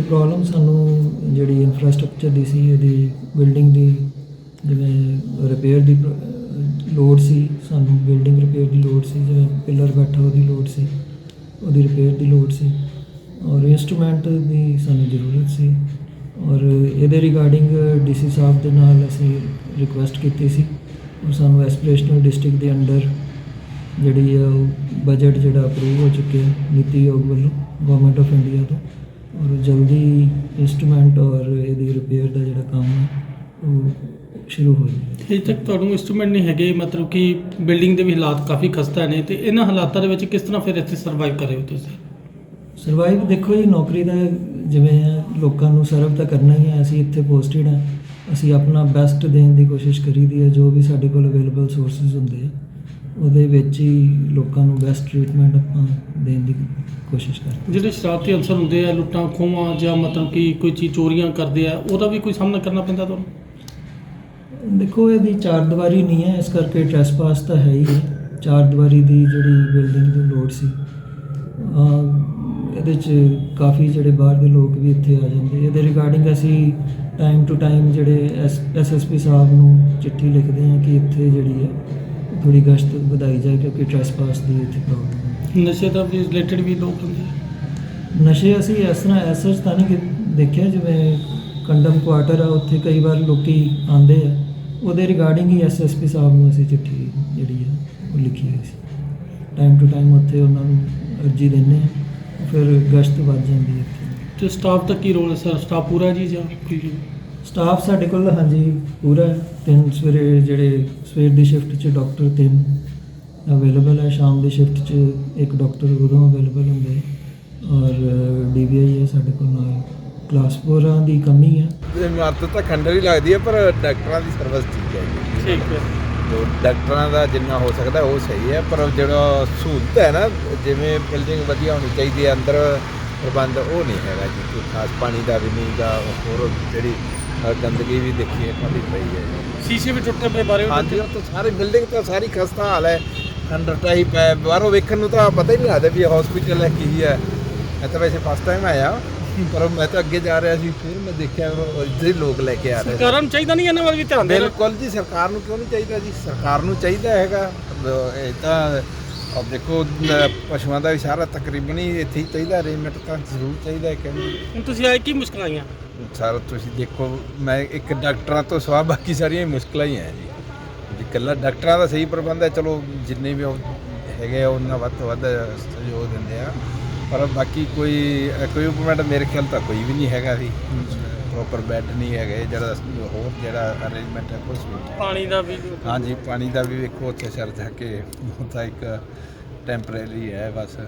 ਇੱਥੇ ਪ੍ਰੋਬਲਮ ਸਾਨੂੰ ਜਿਹੜੀ ਇਨਫਰਾਸਟ੍ਰਕਚਰ ਦੀ ਸੀ, ਇਹਦੀ ਬਿਲਡਿੰਗ ਦੀ, ਜਿਵੇਂ ਰਿਪੇਅਰ ਦੀ ਲੋਡ ਸੀ, ਸਾਨੂੰ ਬਿਲਡਿੰਗ ਰਿਪੇਅਰ ਦੀ ਲੋਡ ਸੀ, ਜਿਵੇਂ ਪਿਲਰ ਬੈਠਾ ਉਹਦੀ ਲੋਡ ਸੀ, ਉਹਦੀ ਰਿਪੇਅਰ ਦੀ ਲੋਡ ਸੀ ਔਰ ਇਨਸਟਰੂਮੈਂਟ ਦੀ ਸਾਨੂੰ ਜ਼ਰੂਰਤ ਸੀ ਔਰ ਇਹਦੇ ਰਿਗਾਰਡਿੰਗ ਡੀਸੀ ਸਾਹਿਬ ਦੇ ਨਾਲ ਅਸੀਂ ਰਿਕੁਐਸਟ ਕੀਤੀ ਸੀ ਔਰ ਸਾਨੂੰ ਐਸਪੀਰੇਸ਼ਨਲ ਡਿਸਟ੍ਰਿਕਟ ਦੇ ਅੰਡਰ ਜਿਹੜੀ ਆ ਉਹ ਬਜਟ ਜਿਹੜਾ ਅਪਰੂਵ ਹੋ ਚੁੱਕਿਆ ਨੀਤੀ ਆਯੋਗ ਵੱਲੋਂ ਗਵਰਨਮੈਂਟ ਆਫ ਇੰਡੀਆ ਤੋਂ। ਔਰ ਜਲਦੀ ਇਨਸਟਰੂਮੈਂਟ ਔਰ ਇਹਦੀ ਰਿਪੇਅਰ ਦਾ ਜਿਹੜਾ ਕੰਮ ਹੈ ਉਹ ਸ਼ੁਰੂ ਹੋ ਜਾਏਗਾ ਹਜੇ ਤੱਕ ਤੁਹਾਨੂੰ ਇਨਸਟਰੂਮੈਂਟ ਨਹੀਂ ਹੈਗੇ ਮਤਲਬ ਕਿ ਬਿਲਡਿੰਗ ਦੇ ਵੀ ਹਾਲਾਤ ਕਾਫੀ ਖਸਤਾ ਨੇ ਤੇ ਇਹਨਾਂ ਹਾਲਾਤਾਂ ਦੇ ਵਿੱਚ ਕਿਸ ਤਰ੍ਹਾਂ ਫਿਰ ਇੱਥੇ ਸਰਵਾਈਵ ਕਰ ਰਹੇ ਹੋ ਤੁਸੀਂ? ਸਰਵਾਈਵ ਦੇਖੋ ਜੀ ਨੌਕਰੀ ਦਾ ਜਿਵੇਂ ਹੈ, ਲੋਕਾਂ ਨੂੰ ਸਰਵ ਤਾਂ ਕਰਨਾ ਹੀ ਹੈ ਅਸੀਂ ਇੱਥੇ ਪੋਸਟਡ ਹਾਂ। ਅਸੀਂ ਆਪਣਾ ਬੈਸਟ ਦੇਣ ਦੀ ਕੋਸ਼ਿਸ਼ ਕਰੀਦੀ ਹੈ ਜੋ ਵੀ ਸਾਡੇ ਕੋਲ ਅਵੇਲੇਬਲ ਸੋਰਸਸ ਹੁੰਦੇ ਆ। ਉਹਦੇ ਵਿੱਚ ਹੀ ਲੋਕਾਂ ਨੂੰ ਬੈਸਟ ਟ੍ਰੀਟਮੈਂਟ ਆਪਾਂ ਦੇਣ ਦੀ ਕੋਸ਼ਿਸ਼ ਕਰਦੇ ਜਿਹੜੇ ਸ਼ਰਾਰਤੀ ਅਨਸਰ ਹੁੰਦੇ ਆ ਲੁੱਟਾਂ ਖੋਹਾਂ ਜਾਂ ਮਤਲਬ ਕਿ ਕੋਈ ਚੀਜ਼ ਚੋਰੀਆਂ ਕਰਦੇ ਆ ਉਹਦਾ ਵੀ ਕੋਈ ਸਾਹਮਣਾ ਕਰਨਾ ਪੈਂਦਾ ਤੁਹਾਨੂੰ? ਦੇਖੋ ਇਹਦੀ ਚਾਰ ਦੀਵਾਰੀ ਨਹੀਂ ਹੈ ਇਸ ਕਰਕੇ ਟ੍ਰੈਸਪਾਸ ਤਾਂ ਹੈ ਹੀ ਹੈ। ਚਾਰ ਦੀਵਾਰੀ ਦੀ ਜਿਹੜੀ ਬਿਲਡਿੰਗ ਦੀ ਲੋਡ ਸੀ ਇਹਦੇ ਚ ਕਾਫੀ ਜਿਹੜੇ ਬਾਹਰ ਦੇ ਲੋਕ ਵੀ ਇੱਥੇ ਆ ਜਾਂਦੇ। ਇਹਦੇ ਰਿਗਾਰਡਿੰਗ ਅਸੀਂ ਟਾਈਮ ਟੂ ਟਾਈਮ ਜਿਹੜੇ ਐਸਐਸਪੀ ਸਾਹਿਬ ਨੂੰ ਚਿੱਠੀ ਲਿਖਦੇ ਹਾਂ ਕਿ ਇੱਥੇ ਜਿਹੜੀ ਹੈ ਥੋੜੀ ਗਸ਼ਤ ਵਧਾਈ ਜਾਏ ਕਿਉਂਕਿ ਟ੍ਰੈਸਪਾਸ ਦੀ ਇੱਥੇ ਪ੍ਰੋਬਲਮ ਨਸ਼ੇ ਦਾ ਵੀ ਰਿਲੇਟਡ ਵੀ ਲੋਕ ਹੁੰਦੇ ਆ। ਨਸ਼ੇ ਅਸੀਂ ਇਸ ਤਰ੍ਹਾਂ ਐਸਰਸ ਤਾਂ ਨਹੀਂ ਕਿ- ਦੇਖਿਆ ਜਿਵੇਂ ਕੰਡਮ ਕੁਆਟਰ ਆ ਉੱਥੇ ਕਈ ਵਾਰ ਲੋਕੀ ਆਉਂਦੇ ਆ। ਉਹਦੇ ਰਿਗਾਰਡਿੰਗ ਹੀ ਐਸਐਸਪੀ ਸਾਹਿਬ ਨੂੰ ਅਸੀਂ ਚਿੱਠੀ ਜਿਹੜੀ ਹੈ ਉਹ ਲਿਖੀ ਹੋਈ ਸੀ। ਟਾਈਮ ਟੂ ਟਾਈਮ ਉੱਥੇ ਉਹਨਾਂ ਨੂੰ ਅਰਜੀ ਦਿੰਦੇ ਆ ਫਿਰ ਗਸ਼ਤ ਵੱਧ ਜਾਂਦੀ ਹੈ ਇੱਥੇ। ਤੇ ਸਟਾਫ ਦਾ ਕੀ ਰੋਲ ਹੈ ਸਰ ਸਟਾਫ ਪੂਰਾ ਜੀ ਜਾਂ ਕੋਈ ਸਟਾਫ ਸਾਡੇ ਕੋਲ ਹਾਂਜੀ ਪੂਰਾ ਹੈ। ਤਿੰਨ ਸਵੇਰੇ ਜਿਹੜੇ ਸਵੇਰ ਦੀ ਸ਼ਿਫਟ 'ਚ ਡਾਕਟਰ ਤਿੰਨ ਅਵੇਲੇਬਲ ਹੈ। ਸ਼ਾਮ ਦੀ ਸ਼ਿਫਟ 'ਚ ਇੱਕ ਡਾਕਟਰ ਉਦੋਂ ਅਵੇਲੇਬਲ ਹੁੰਦੇ ਹੈ। ਔਰ ਡੀਵੀਆਈ ਹੈ ਸਾਡੇ ਕੋਲ ਨਾਲ। ਕਲਾਸ 4 ਦੀ ਕਮੀ ਹੈ। ਇਮਾਰਤ ਤਾਂ ਖੰਡਰ ਹੀ ਲੱਗਦੀ ਹੈ ਪਰ ਡਾਕਟਰਾਂ ਦੀ ਸਰਵਿਸ ਠੀਕ ਹੈ। ਜੀ ਠੀਕ ਹੈ। ਜੋ ਡਾਕਟਰਾਂ ਦਾ ਜਿੰਨਾ ਹੋ ਸਕਦਾ ਉਹ ਸਹੀ ਹੈ। ਪਰ ਜਿਹੜਾ ਸਹੂਲਤ ਹੈ ਨਾ ਜਿਵੇਂ ਬਿਲਡਿੰਗ ਵਧੀਆ ਹੋਣੀ ਚਾਹੀਦੀ ਹੈ ਅੰਦਰ ਪ੍ਰਬੰਧ ਉਹ ਨਹੀਂ ਹੈਗਾ ਜੀ। ਕੋਈ ਖਾਸ ਪਾਣੀ ਦਾ ਵੀ ਨਹੀਂ ਦਾ ਹੋਰ ਜਿਹੜੀ ਅ, ਗੰਦਗੀ ਵੀ ਦੇਖੀਏ ਕਾਫੀ ਪਈ ਹੈ ਸ਼ੀਸ਼ੇ ਵੀ ਟੁੱਟੇ ਪਏ ਬਾਰੇ ਹਾਂਜੀ ਉਹ ਤਾਂ ਸਾਰੀ ਬਿਲਡਿੰਗ ਤਾਂ ਸਾਰੀ ਖਸਤਾ ਹਾਲ ਹੈ। ਖੰਡਰ ਟਾਈਪ ਹੈ। ਬਾਹਰੋਂ ਵੇਖਣ ਨੂੰ ਤਾਂ ਪਤਾ ਹੀ ਨਹੀਂ ਲੱਗਦਾ ਵੀ ਹਸਪੀਟਲ ਹੈ ਕੀ ਹੈ। ਮੈਂ ਤਾਂ ਵੈਸੇ ਫਸਟ ਟਾਈਮ ਆਇਆ। ਪਰ ਮੈਂ ਤਾਂ ਅੱਗੇ ਜਾ ਰਿਹਾ ਸੀ ਫਿਰ ਮੈਂ ਦੇਖਿਆ ਇੱਧਰ ਲੋਕ ਲੈ ਕੇ ਆ ਰਹੇ ਸਰਕਾਰਾਂ ਨੂੰ। ਚਾਹੀਦਾ ਨਹੀਂ ਇਹਨਾਂ ਵੱਲ ਵੀ ਧਿਆਨ ਦੇਣਾ? ਬਿਲਕੁਲ ਜੀ ਸਰਕਾਰ ਨੂੰ ਕਿਉਂ ਨਹੀਂ ਚਾਹੀਦਾ ਜੀ? ਸਰਕਾਰ ਨੂੰ ਚਾਹੀਦਾ ਹੈਗਾ। ਇਹ ਤਾਂ ਅਬ ਦੇਖੋ ਪਸ਼ੂਆਂ ਦਾ ਵੀ ਸਾਰਾ ਤਕਰੀਬਨ ਹੀ ਇੱਥੇ ਹੀ ਚਾਹੀਦਾ ਅਰੇਂਜਮੈਂਟ ਤਾਂ ਜ਼ਰੂਰ ਚਾਹੀਦਾ ਹੈ ਕਿ ਹੁਣ ਤੁਸੀਂ ਆਏ ਕੀ ਮੁਸ਼ਕਲਾਂ ਆਈਆਂ? ਸਾਰਾ ਤੁਸੀਂ ਦੇਖੋ ਮੈਂ ਇੱਕ ਡਾਕਟਰਾਂ ਤੋਂ ਸਵਾ ਬਾਕੀ ਸਾਰੀਆਂ ਮੁਸ਼ਕਲਾਂ ਹੀ ਹੈ ਜੀ। ਜੀ ਇਕੱਲਾ ਡਾਕਟਰਾਂ ਦਾ ਸਹੀ ਪ੍ਰਬੰਧ ਹੈ ਚਲੋ ਜਿੰਨੇ ਵੀ ਹੈਗੇ ਆ ਉਹਨਾਂ ਵੱਧ ਤੋਂ ਵੱਧ ਸਹਿਯੋਗ ਦਿੰਦੇ ਆ। ਪਰ ਬਾਕੀ ਕੋਈ ਇਕਵਿਪਮੈਂਟ ਮੇਰੇ ਖਿਆਲ ਤਾਂ ਕੋਈ ਵੀ ਨਹੀਂ ਹੈਗਾ ਸੀ ਪ੍ਰੋਪਰ ਬੈੱਡ ਨਹੀਂ ਹੈਗੇ ਜਿਹੜਾ ਹੋਰ ਜਿਹੜਾ ਅਰੇਂਜਮੈਂਟ ਹੈ ਕੁਝ ਵੀ। ਪਾਣੀ ਦਾ ਵੀ ਹਾਂਜੀ ਪਾਣੀ ਦਾ ਵੀ ਵੇਖੋ ਉੱਥੇ ਸਰ ਜਾ ਕੇ ਉਹ ਤਾਂ ਇੱਕ ਟੈਂਪਰੇਰੀ ਹੈ ਬਸ।